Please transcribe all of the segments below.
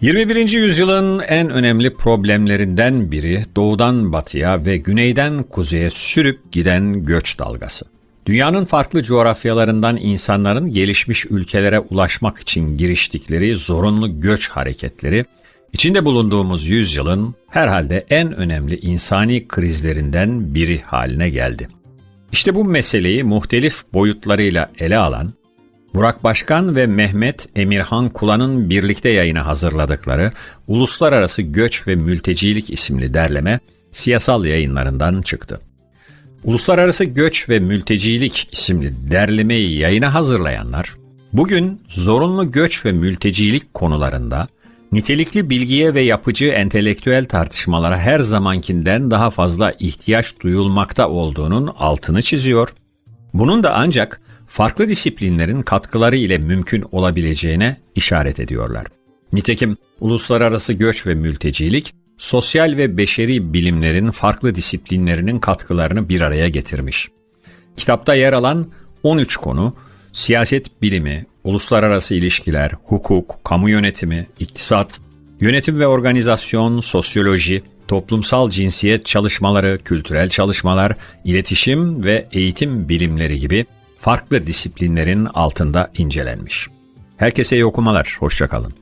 21. yüzyılın en önemli problemlerinden biri doğudan batıya ve güneyden kuzeye sürüp giden göç dalgası. Dünyanın farklı coğrafyalarından insanların gelişmiş ülkelere ulaşmak için giriştikleri zorunlu göç hareketleri, içinde bulunduğumuz yüzyılın herhalde en önemli insani krizlerinden biri haline geldi. İşte bu meseleyi muhtelif boyutlarıyla ele alan Burak Başkan ve Mehmet Emirhan Kula'nın birlikte yayına hazırladıkları Uluslararası Göç ve Mültecilik isimli derleme siyasal yayınlarından çıktı. Uluslararası Göç ve Mültecilik isimli derlemeyi yayına hazırlayanlar, bugün zorunlu göç ve mültecilik konularında nitelikli bilgiye ve yapıcı entelektüel tartışmalara her zamankinden daha fazla ihtiyaç duyulmakta olduğunun altını çiziyor. Bunun da ancak farklı disiplinlerin katkıları ile mümkün olabileceğine işaret ediyorlar. Nitekim uluslararası göç ve mültecilik, sosyal ve beşeri bilimlerin farklı disiplinlerinin katkılarını bir araya getirmiş. Kitapta yer alan 13 konu, siyaset bilimi, uluslararası ilişkiler, hukuk, kamu yönetimi, iktisat, yönetim ve organizasyon, sosyoloji, toplumsal cinsiyet çalışmaları, kültürel çalışmalar, iletişim ve eğitim bilimleri gibi farklı disiplinlerin altında incelenmiş. Herkese iyi okumalar, hoşçakalın.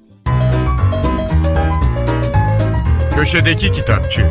Köşedeki Kitapçı